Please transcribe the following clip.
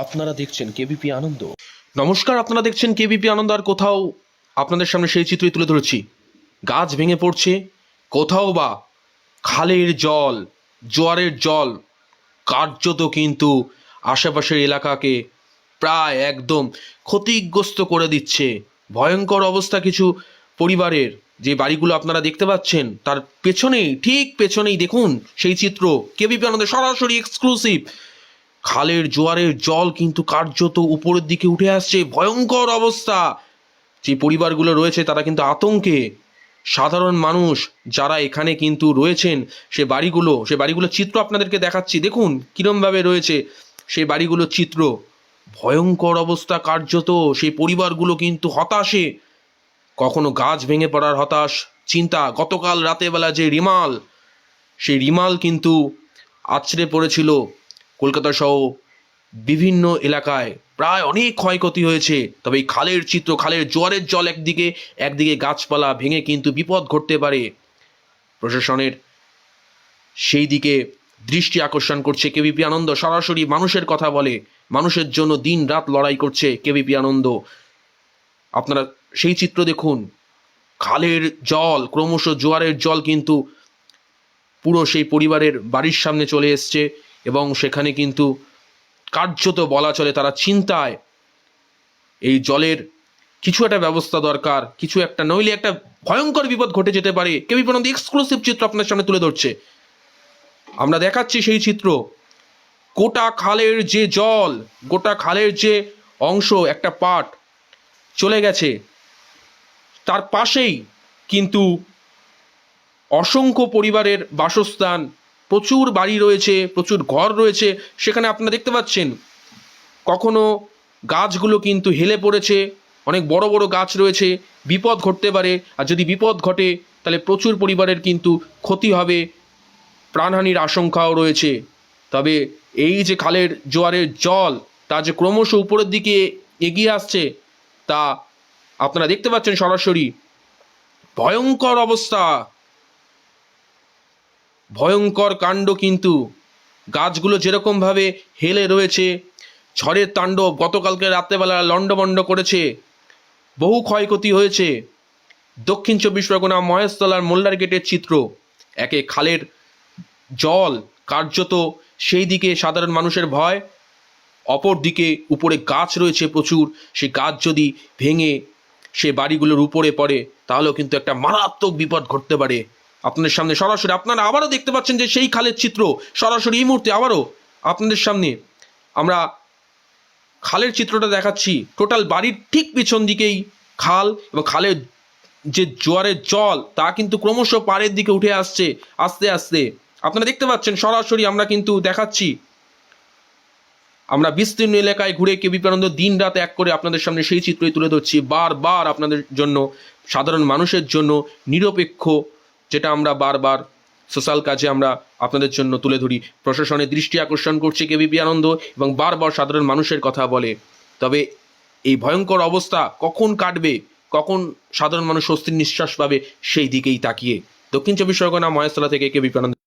আপনারা দেখছেন কেবিপি আনন্দ। নমস্কার, আপনারা দেখছেন কেবিপি আনন্দ আর কোথাও আপনাদের সামনে সেই চিত্রই তুলে ধরেছি। গাছ ভেঙে পড়ছে, কোথাও বা খালের জল, জোয়ারের জল, কার্যত কিন্তু আশেপাশের এলাকাকে প্রায় একদম ক্ষতিগ্রস্ত করে দিচ্ছে। ভয়ঙ্কর অবস্থা কিছু পরিবারের। যে বাড়িগুলো আপনারা দেখতে পাচ্ছেন, তার পেছনেই, ঠিক পেছনেই দেখুন সেই চিত্র। কেবিপি আনন্দের সরাসরি এক্সক্লুসিভ খালের জোয়ারের জল কিন্তু কার্যত উপরের দিকে উঠে আসছে। ভয়ঙ্কর অবস্থা। যে পরিবারগুলো রয়েছে, তারা কিন্তু আতঙ্কে। সাধারণ মানুষ যারা এখানে কিন্তু রয়েছেন, সে বাড়িগুলো, সে বাড়িগুলোর চিত্র আপনাদেরকে দেখাচ্ছি। দেখুন কিরমভাবে রয়েছে সেই বাড়িগুলোর চিত্র। ভয়ঙ্কর অবস্থা কার্যত। সেই পরিবারগুলো কিন্তু হতাশে। কখনো গাছ ভেঙে পড়ার হতাশ। চিন্তা, গতকাল রাতেবেলা যে রিমাল সেই রিমাল কিন্তু আছড়ে পড়েছিল। কলকাতা সহ বিভিন্ন এলাকায় প্রায় অনেক ক্ষয়ক্ষতি হয়েছে। তবে এই খালের চিত্র, খালের জোয়ারের জল একদিকে একদিকে গাছপালা ভেঙে কিন্তু বিপদ ঘটতে পারে। প্রশাসনের সেই দিকে দৃষ্টি আকর্ষণ করছে কেবিপি আনন্দ। সরাসরি মানুষের কথা বলে, মানুষের জন্য দিন রাত লড়াই করছে কেবিপি আনন্দ। আপনারা সেই চিত্র দেখুন। খালের জল, ক্রমশ জোয়ারের জল কিন্তু পুরো সেই পরিবারের বাড়ির সামনে চলে এসছে। এবং সেখানে কিন্তু কার্যত বলা চলে তারা চিন্তায় এই জলের কিছু একটা ব্যবস্থা দরকার, কিছু একটা, নইলে একটা ভয়ঙ্কর বিপদ ঘটে যেতে পারে। কেবি পর্যন্ত এক্সক্লুসিভ চিত্র আপনার সামনে তুলে ধরছে। আমরা দেখাচ্ছি সেই চিত্র। গোটা খালের যে জল, গোটা খালের যে অংশ, একটা পাট চলে গেছে। তার পাশেই কিন্তু অসংখ্য পরিবারের বাসস্থান প্রচুর বাড়ি রয়েছে, প্রচুর ঘর রয়েছে। সেখানে আপনারা দেখতে পাচ্ছেন, কখনো গাছগুলো কিন্তু হেলে পড়েছে, অনেক বড় বড় গাছ রয়েছে, বিপদ ঘটতে পারে। আর যদি বিপদ ঘটে, তাহলে প্রচুর পরিবারের কিন্তু ক্ষতি হবে, প্রাণহানির আশঙ্কাও রয়েছে। তবে এই যে খালের জোয়ারের জল, তা যে ক্রমশ উপরের দিকে এগিয়ে আসছে, তা আপনারা দেখতে পাচ্ছেন সরাসরি। ভয়ঙ্কর অবস্থা। ভয়ঙ্কর কাণ্ড কিন্তু। গাছগুলো যেরকমভাবে হেলে রয়েছে, ঝড়ের তাণ্ডব গতকালকে রাত্রেবেলা লণ্ডভণ্ড করেছে, বহু ক্ষয়ক্ষতি হয়েছে। দক্ষিণ চব্বিশ পরগনা মহেশতলার মোল্লার গেটের চিত্র, একে খালের জল কার্যত সেই দিকে সাধারণ মানুষের ভয়, অপর দিকে উপরে গাছ রয়েছে প্রচুর, সে গাছ যদি ভেঙে সে বাড়িগুলোর উপরে পড়ে, তাহলেও কিন্তু একটা মারাত্মক বিপদ ঘটতে পারে। আপনাদের সামনে সরাসরি, আপনারা আবারও দেখতে পাচ্ছেন যে সেই খালের চিত্র, সরাসরি এই মুহূর্তে আবারও আপনাদের সামনে। আমরা খালের চিত্রটা দেখাচ্ছি, টোটাল বাড়ির ঠিক পিছন দিকেই খাল এবং খালের যে জোয়ারের জল, তা কিন্তু ক্রমশ পাড়ের দিকে উঠে আসছে, আস্তে আস্তে। আপনারা দেখতে পাচ্ছেন, সরাসরি আমরা কিন্তু দেখাচ্ছি, আমরা বিস্তীর্ণ এলাকায় ঘুরে কেবি আনন্দ দিন রাত এক করে আপনাদের সামনে সেই চিত্রই তুলে ধরছি। বারবার আপনাদের জন্য, সাধারণ মানুষের জন্য নিরপেক্ষ যেটা আমরা বারবার সোশ্যাল কাজে আমরা আপনাদের জন্য তুলে ধরি। প্রশাসনের দৃষ্টি আকর্ষণ করছে কেবিপি আনন্দ এবং বারবার সাধারণ মানুষের কথা বলে। তবে এই ভয়ঙ্কর অবস্থা কখন কাটবে, কখন সাধারণ মানুষ স্বস্তির নিঃশ্বাস পাবে, সেই দিকেই তাকিয়ে। দক্ষিণ চব্বিশ পরগনা মহেশতলা থেকে কেবিপি আনন্দ।